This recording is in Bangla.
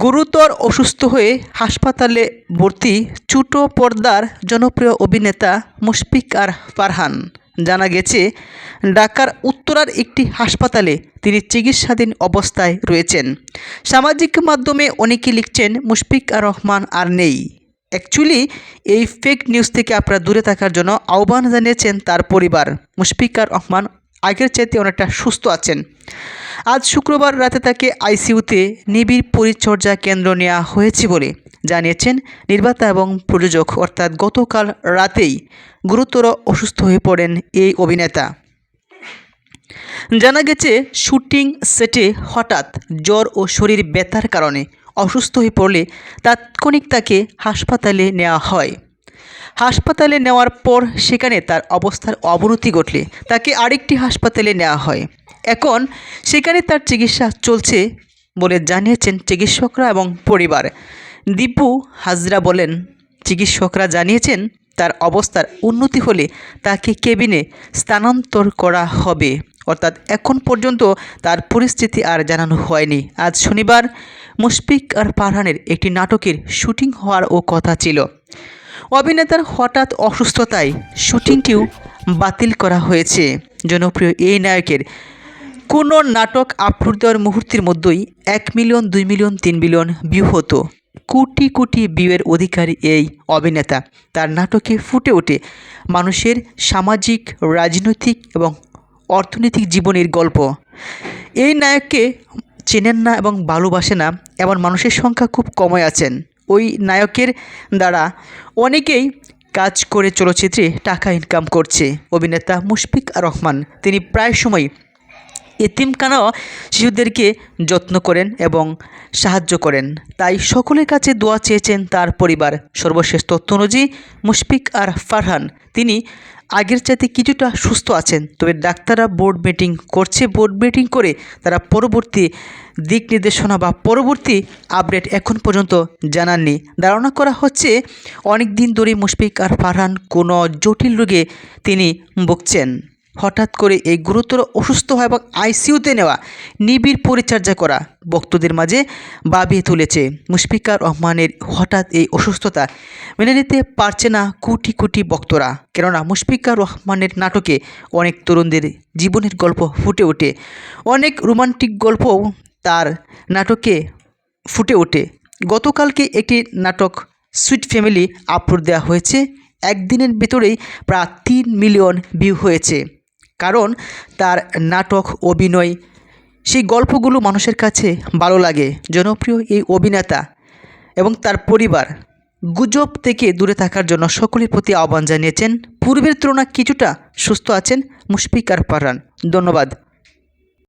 গুরুতর অসুস্থ হয়ে হাসপাতালে ভর্তি ছোটো পর্দার জনপ্রিয় অভিনেতা মুশফিক আর ফারহান। জানা গেছে, ঢাকার উত্তরার একটি হাসপাতালে তিনি চিকিৎসাধীন অবস্থায় রয়েছেন। সামাজিক মাধ্যমে অনেকে লিখছেন, মুশফিক আর রহমান আর নেই। অ্যাকচুয়ালি এই ফেক নিউজ থেকে আপনারা দূরে থাকার জন্য আহ্বান জানিয়েছেন তার পরিবার। মুশফিক আর রহমান আগের চাইতে অনেকটা সুস্থ আছেন। আজ শুক্রবার রাতে তাকে আইসিইউতে নিবিড় পরিচর্যা কেন্দ্র নেওয়া হয়েছে বলে জানিয়েছেন নির্মাতা এবং প্রযোজক। অর্থাৎ গতকাল রাতেই গুরুতর অসুস্থ হয়ে পড়েন এই অভিনেতা। জানা গেছে, শুটিং সেটে হঠাৎ জ্বর ও শরীর ব্যথার কারণে অসুস্থ হয়ে পড়লে তাৎক্ষণিক তাকে হাসপাতালে নেওয়া হয়। হাসপাতালে নেওয়ার পর সেখানে তার অবস্থার অবনতি ঘটলে তাকে আরেকটি হাসপাতালে নেওয়া হয়। এখন সেখানে তার চিকিৎসা চলছে বলে জানিয়েছেন চিকিৎসকরা এবং পরিবার। দীপু হাজরা বলেন, চিকিৎসকরা জানিয়েছেন তার অবস্থার উন্নতি হলে তাকে কেবিনে স্থানান্তর করা হবে। অর্থাৎ এখন পর্যন্ত তার পরিস্থিতি আর জানানো হয়নি। আজ শনিবার মুশফিক আর ফারহানের একটি নাটকের শুটিং হওয়ার ও কথা ছিল। অভিনেতার হঠাৎ অসুস্থতায় শুটিংটিও বাতিল করা হয়েছে। জনপ্রিয় এই নায়কের কোনো নাটক আপলোড দেওয়ার মুহূর্তের মধ্যেই এক মিলিয়ন, দুই মিলিয়ন, তিন মিলিয়ন ভিউ হতো। কোটি কোটি ভিউয়ের অধিকারী এই অভিনেতা। তার নাটকে ফুটে ওঠে মানুষের সামাজিক, রাজনৈতিক এবং অর্থনৈতিক জীবনের গল্প। এই নায়ককে চেনেন না এবং ভালোবাসে না, এমন মানুষের সংখ্যা খুব কমই আছেন। ওই নায়কের দ্বারা। অনেকেই কাজ করে চলচ্চিত্রে টাকা ইনকাম করছে, অভিনেতা মুশফিক রহমান। তিনি প্রায় সময় এতিমখানাও শিশুদেরকে যত্ন করেন এবং সাহায্য করেন। তাই সকলের কাছে দোয়া চেয়েছেন তার পরিবার। সর্বশেষ তথ্য অনুযায়ী মুশফিক আর ফারহান। তিনি আগের চাইতে কিছুটা সুস্থ আছেন। তবে ডাক্তাররা বোর্ড মিটিং করছে। বোর্ড মিটিং করে তারা পরবর্তী দিক নির্দেশনা বা পরবর্তী আপডেট এখন পর্যন্ত জানাননি। ধারণা করা হচ্ছে, অনেক দিন ধরে মুশফিক আর ফারহান কোনো জটিল রোগে তিনি ভুগছেন। হঠাৎ করে এই গুরুতর অসুস্থ হওয়া এবং আইসিইউতে নেওয়া নিবিড় পরিচর্যা করা ভক্তদের মাঝে বাবিয়ে তুলেছে। মুশফিকার রহমানের হঠাৎ এই অসুস্থতা মেনে নিতে পারছে না কোটি কোটি ভক্তরা। কেননা মুশফিকার রহমানের নাটকে অনেক তরুণদের জীবনের গল্প ফুটে ওঠে। অনেক রোমান্টিক গল্পও তার নাটকে ফুটে ওঠে। গতকালকে একটি নাটক সুইট ফ্যামিলি আপলোড দেওয়া হয়েছে। একদিনের ভেতরেই প্রায় তিন মিলিয়ন ভিউ হয়েছে। কারণ তার নাটক, অভিনয়, সেই গল্পগুলো মানুষের কাছে ভালো লাগে, জনপ্রিয় এই অভিনেতা এবং তার পরিবার গুজব থেকে দূরে থাকার জন্য সকলের প্রতি আহ্বান জানিয়েছেন। পূর্বের তুলনায় কিছুটা সুস্থ আছেন মুশফিক আর পারহান ধন্যবাদ।